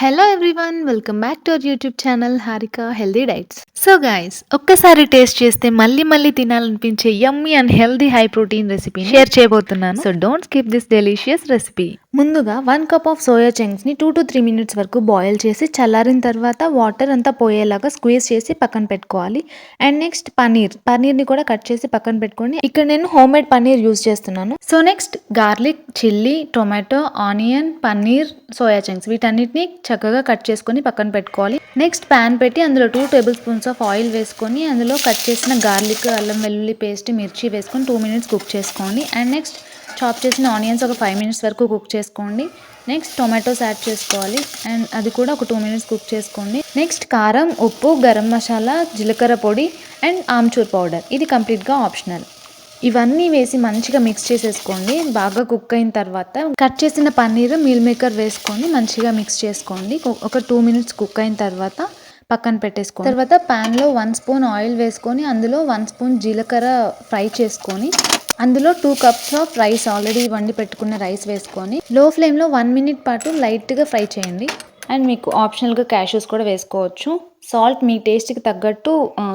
Hello everyone welcome back to our YouTube channel Harika healthy diets so guys ఒక్కసారి taste చేస్తే మళ్ళీ మళ్ళీ తినాలనిపించే yummy and healthy high protein recipe share చేయబోతున్నాను. So don't skip this delicious recipe ముందుగా one cup of soya చంక్స్ని two to three minutes వరకు boil చేసి చల్లారిన తర్వాత వాటర్ అంతా పోయేలాగా స్క్వీజ్ చేసి పక్కన పెట్టుకోవాలి. అండ్ నెక్స్ట్ పనీర్ పనీర్ని కూడా కట్ చేసి పక్కన పెట్టుకోండి. ఇక్కడ నేను హోమ్ మేడ్ పనీర్ యూజ్ చేస్తున్నాను. So next garlic chilli tomato onion paneer soya chunks వీటన్నిటిని చక్కగా కట్ చేసుకొని పక్కన పెట్టుకోవాలి. నెక్స్ట్ ప్యాన్ పెట్టి అందులో two tablespoons of oil వేసుకొని అందులో కట్ చేసిన గార్లిక్ అల్లం వెల్లుల్లి పేస్ట్ మిర్చి వేసుకొని టూ మినిట్స్ కుక్ చేసుకోండి. అండ్ నెక్స్ట్ చాప్ చేసిన ఆనియన్స్ ఒక ఫైవ్ మినిట్స్ వరకు కుక్ చేసుకోండి. నెక్స్ట్ టొమాటోస్ యాడ్ చేసుకోవాలి. అండ్ అది కూడా ఒక టూ మినిట్స్ కుక్ చేసుకోండి. నెక్స్ట్ కారం ఉప్పు గరం మసాలా జీలకర్ర పొడి అండ్ ఆమ్చూర్ పౌడర్ ఇది కంప్లీట్గా ఆప్షనల్ ఇవన్నీ వేసి మంచిగా మిక్స్ చేసేసుకోండి. బాగా కుక్ అయిన తర్వాత కట్ చేసిన పన్నీర్ మీల్ మేకర్ వేసుకొని మంచిగా మిక్స్ చేసుకోండి. ఒక- టూ మినిట్స్ కుక్ అయిన తర్వాత పక్కన పెట్టేసుకోండి. తర్వాత ప్యాన్లో వన్ స్పూన్ ఆయిల్ వేసుకొని అందులో వన్ స్పూన్ జీలకర్ర ఫ్రై చేసుకొని అందులో two cups of rice already వండి పెట్టుకున్న రైస్ వేసుకొని లో ఫ్లేమ్లో వన్ మినిట్ పాటు లైట్గా ఫ్రై చేయండి. అండ్ మీకు ఆప్షనల్గా క్యాషెస్ కూడా వేసుకోవచ్చు. సాల్ట్ మీ టేస్ట్కి తగ్గట్టు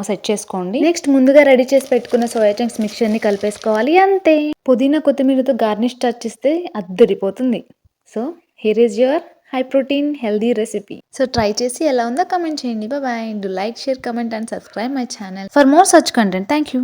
సెట్ చేసుకోండి. నెక్స్ట్ ముందుగా రెడీ చేసి పెట్టుకున్న సోయా చంక్స్ మిక్చర్ని కలిపేసుకోవాలి. అంతే. పుదీనా కొత్తిమీరతో గార్నిష్ టచ్ ఇస్తే అద్దరిపోతుంది. So here is your high protein healthy recipe so try చేసి ఎలా ఉందో కమెంట్ చేయండి. Bye do like share comment and subscribe my channel for more such content thank you